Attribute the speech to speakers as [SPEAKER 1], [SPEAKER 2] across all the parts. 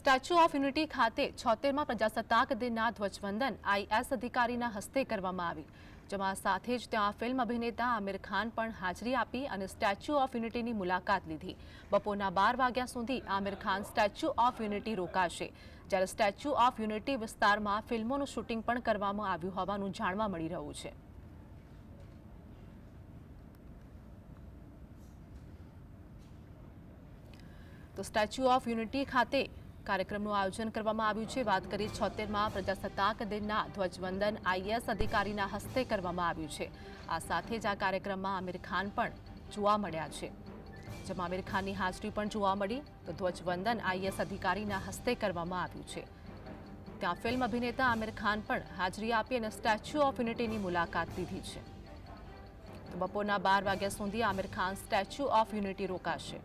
[SPEAKER 1] Statue of unity ખાતે છોતેરમાં પ્રજાસત્તાક દિનના ધ્વજવંદન આઈએસ અધિકારીના હસ્તે કરવામાં આવી. જેમાં સાથે જ ત્યાં ફિલ્મ અભિનેતા આમિર ખાન પણ હાજરી આપી અને સ્ટેચ્યુ ઓફ યુનિટીની મુલાકાત લીધી. બપોરના બાર વાગ્યા સુધી Aamir Khan statue of unity રોકાશે. જ્યારે સ્ટેચ્યુ ઓફ યુનિટી વિસ્તારમાં ફિલ્મોનું શૂટિંગ પણ કરવામાં આવ્યું હોવાનું જાણવા મળી રહ્યું છે. તો સ્ટેચ્યુ ઓફ યુનિટી ખાતે કાર્યક્રમનું આયોજન કરવામાં આવ્યું છે. વાત કરી છોતેરમાં પ્રજાસત્તાક દિનના ધ્વજવંદન આઈએસ અધિકારીના હસ્તે કરવામાં આવ્યું છે. આ સાથે જ આ કાર્યક્રમમાં આમિર ખાન પણ જોવા મળ્યા છે. જેમાં આમિર ખાનની હાજરી પણ જોવા મળી. તો ધ્વજવંદન આઈએસ અધિકારીના હસ્તે કરવામાં આવ્યું છે. ત્યાં ફિલ્મ અભિનેતા આમિર ખાન પણ હાજરી આપી અને સ્ટેચ્યુ ઓફ યુનિટીની મુલાકાત લીધી છે. તો બપોરના બાર વાગ્યા સુધી Aamir Khan statue of unity રોકાશે.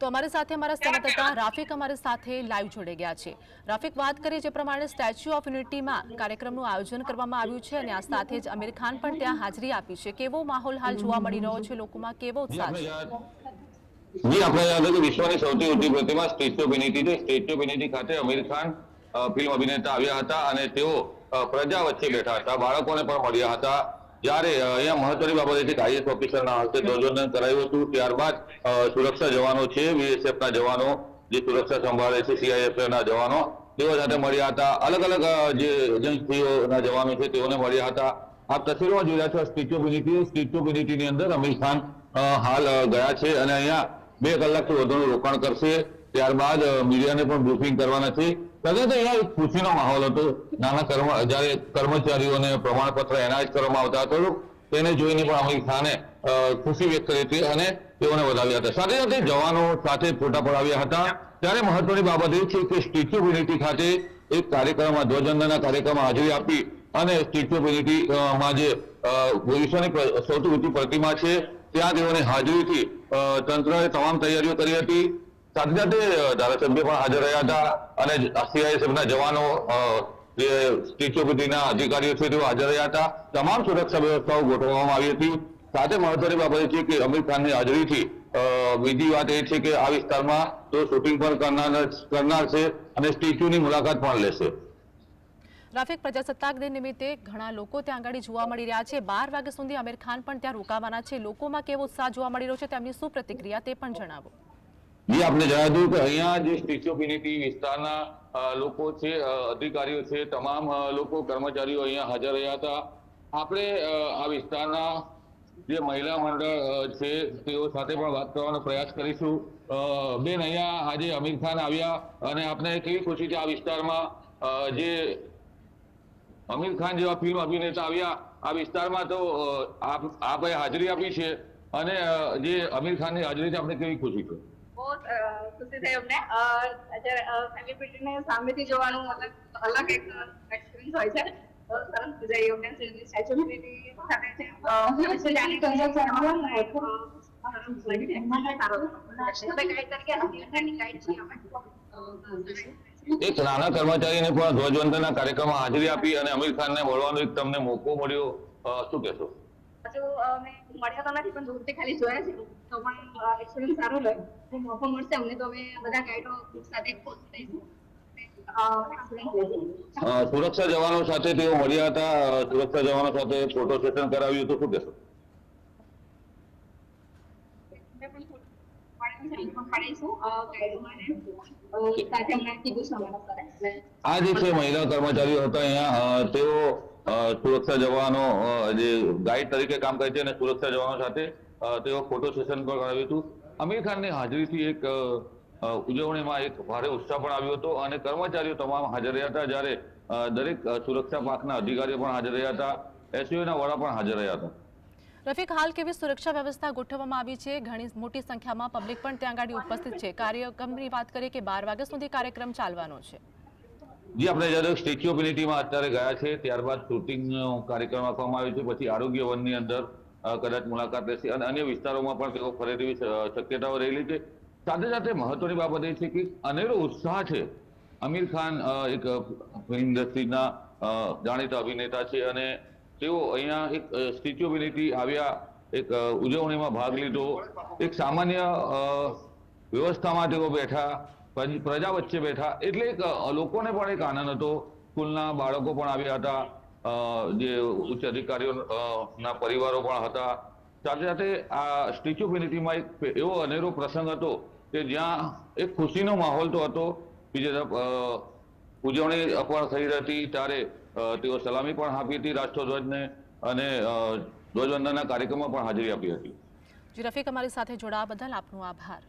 [SPEAKER 1] તો અમારી સાથે અમારા સંવાદદાતા રાફિક અમારી સાથે લાઈવ જોડે ગયા છે. રાફિક વાત કરીએ જે પ્રમાણે સ્ટેચ્યુ ઓફ યુનિટીમાં કાર્યક્રમનું આયોજન કરવામાં આવ્યું છે અને આ સાથે જ આમિર ખાન પણ ત્યાં હાજરી આપી છે. કેવો માહોલ હાલ જોવા મળી રહ્યો છે લોકોમાં? કેવો ઉત્સાહ છે?
[SPEAKER 2] જી આપણે જાણ્યું કે વિશ્વની સૌથી ઊંચી પ્રતિમા સ્ટેચ્યુ ઓફ યુનિટી છે. સ્ટેચ્યુ ઓફ યુનિટી ખાતે અમીર ખાન ફિલ્મ અભિનેતા આવ્યા હતા અને તેઓ પ્રજા વચ્ચે બેઠા હતા. બાળકોને પણ મળ્યા હતા. જ્યારે અહીંયા મહત્વની બાબત એ છે કે આઈએસ ઓફિસરના હસ્તે ધ્વજવંદન કરાયું હતું, ત્યારબાદ સુરક્ષા જવાનો છે બીએસએફ ના જવાનો, જે સુરક્ષા સંભાળે છે સીઆઈએફ ના જવાનો, તેઓ સાથે મળ્યા હતા. અલગ અલગ જે એજન્સીઓના જવાનો છે, તેઓને મળ્યા હતા. આપ તસવીરમાં જોઈ રહ્યા છો, statue of unity statue of યુનિટીની અંદર અમીર ખાન હાલ ગયા છે અને અહીંયા બે કલાકથી વધુનું રોકાણ કરશે. ત્યારબાદ મીડિયાને પણ બ્રીફિંગ કરવાના છે. તદત અહીંયા એક ખુશીનો માહોલ હતો. નાના કર્મ, જ્યારે કર્મચારીઓને પ્રમાણપત્ર એનાયત કરવામાં આવતા હતો તેને જોઈને પણ અમીર ખાને ખુશી વ્યક્ત કરી હતી અને તેઓને વધાવ્યા હતા. સાથે સાથે જવાનો સાથે ફોટા પડાવ્યા હતા. ત્યારે મહત્વની બાબત એ છે કે સ્ટેચ્યુ ઓફ યુનિટી ખાતે એક કાર્યક્રમમાં ધ્વજવંદનના કાર્યક્રમમાં હાજરી આપી અને સ્ટેચ્યુ ઓફ યુનિટી માં જે વિશ્વની સૌથી ઊંચી પ્રતિમા છે, ત્યાં તેઓને હાજરીથી તંત્રએ તમામ તૈયારીઓ કરી હતી. સાથે સાથે ધારાસભ્ય પણ હાજર રહ્યા હતા અને સીઆઈએસએફના જવાનો જે સ્ટેચ્યુ ઓફ યુનિટીના અધિકારીઓ છે તેઓ હાજર રહ્યા હતા. તમામ સુરક્ષા વ્યવસ્થાઓ ગોઠવવામાં આવી હતી. સાથે મહત્વની બાબત છે કે અમીર ખાનની હાજરીથી બીજી વાત એ છે કે આ વિસ્તારમાં તો શૂટિંગ પણ કરનાર છે અને સ્ટેચ્યુની મુલાકાત પણ લેશે.
[SPEAKER 1] રાફિક પ્રજાસત્તાક દિન નિમિત્તે ઘણા લોકો ત્યાં આગળ જોવા મળી રહ્યા છે. બાર વાગ્યા સુધી આમિર ખાન પણ ત્યાં રોકાવાના છે. લોકોમાં કેવો ઉત્સાહ જોવા મળી રહ્યો છે તેમની શું પ્રતિક્રિયા તે પણ જણાવો.
[SPEAKER 2] જી, આપને જણાવ્યું કે અહીંયા જે સ્ટેચ્યુ ઓફ યુનિટી વિસ્તારના લોકો છે અધિકારીઓ છે, તમામ લોકો, કર્મચારીઓ અહીંયા હાજર રહ્યા હતા. આપણે આ વિસ્તારના જે મહિલા મંડળ છે, તેઓ સાથે પણ વાત કરવાનો પ્રયાસ કરીશું. બેન, અહીંયા આજે અમીર ખાન આવ્યા અને આપણે કેવી ખુશી છે આ વિસ્તારમાં? જે અમીર ખાન જેવા ફિલ્મ અભિનેતા આવ્યા, આ વિસ્તારમાં તો આપ આપે હાજરી આપી છે. અને જે અમીર ખાનની હાજરીથી આપણે કેવી ખુશી છે?
[SPEAKER 3] બહુ ખુશી થઈ અમને. સેલિબ્રિટીને સામેથી જોવાનું અલગ અલગ એક એક્સપિરિયન્સ હોય છે. સરસ મજા અમને યુનિટી સાથે. છે
[SPEAKER 2] એક નાના કર્મચારીને પણ ધ્વજવંદનના કાર્યક્રમમાં હાજરી આપી અને અમીર ખાનને મળવાનો એક તમને મોકો મળ્યો. શું કહેશો?
[SPEAKER 3] હજુ અમે મળ્યા તો નથી પણ દૂરથી ખાલી જોયા છે. તો પણ એક્સપિરિયન્સ સારો રહ્યો. જો મોકો મળશે અમને તો અમે બધા ગાઈડો સાથે ખુશ થઈશું. અ, experience લઈશું
[SPEAKER 2] અ, સુરક્ષા જવાનો સાથે તેઓ મળ્યા હતા. સુરક્ષા જવાનો સાથે ફોટો સેશન કરાવ્યું હતું. શું કહેશો? આ જે છે મહિલા કર્મચારીઓ હતા અહીંયા તેઓ સુરક્ષા જવાનો જે ગાઈડ તરીકે કામ કરે છે અને સુરક્ષા જવાનો સાથે તેઓ ફોટો સેશન પણ કરાવ્યું હતું. અમીર ખાનની હાજરીથી એક ઉજવણીમાં એક ભારે ઉત્સાહ પણ આવ્યો હતો અને કર્મચારીઓ તમામ હાજર રહ્યા હતા, જ્યારે દરેક સુરક્ષા પાંખના અધિકારીઓ પણ હાજર રહ્યા હતા. એસયુના વડા પણ હાજર રહ્યા હતા.
[SPEAKER 1] રફીક, હાલ કેવી સુરક્ષા વ્યવસ્થા ગોઠવવામાં આવી છે? ઘણી મોટી સંખ્યામાં પબ્લિક પણ ત્યાં આગળ ઉપસ્થિત છે. કાર્યક્રમની વાત કરીએ કે બાર વાગ્યા સુધી કાર્યક્રમ ચાલવાનો છે.
[SPEAKER 2] જી, આપણે જ્યારે સ્ટેચ્યુ ઓફ યુનિટીમાં અત્યારે ગયા છે, ત્યારબાદ શૂટિંગ કાર્યક્રમ રાખવામાં આવ્યો છે, પછી આરોગ્ય વનની અંદર કદાચ મુલાકાત લેશે અને અન્ય વિસ્તારોમાં પણ તેઓ ફરે તેવી શક્યતાઓ રહેલી છે. સાથે સાથે મહત્વની બાબત એ છે કે અનેરો ઉત્સાહ છે. આમિર ખાન એક ફિલ્મ ઇન્ડસ્ટ્રીના જાણીતા અભિનેતા છે અને તેઓ અહીંયા એક સ્ટેચ્યુ ઓફ યુનિટી આવ્યા, એક ઉજવણીમાં ભાગ લીધો. એક સામાન્ય વ્યવસ્થામાં તેઓ બેઠા. પ્રજ- વચ્ચે બેઠા. એટલે લોકોને પણ એક આનંદ હતો. સ્કૂલના બાળકો પણ આવ્યા હતા. જે ઉચ્ચ અધિકારીઓ ના પરિવારો પણ હતા. સાથે સાથે આ સ્ટેચ્યુ ઓફ યુનિટીમાં એક એવો અનેરો પ્રસંગ હતો કે જ્યાં એક ખુશીનો માહોલ તો હતો. બીજી ઉજવણી પણ થઈ હતી. ત્યારે તેઓ સલામી પણ આપી હતી રાષ્ટ્રધ્વજને અને ધ્વજવંદનના કાર્યક્રમમાં પણ હાજરી આપી હતી.
[SPEAKER 1] જી, રફીક, અમારી સાથે જોડાવા બદલ આપનો આભાર.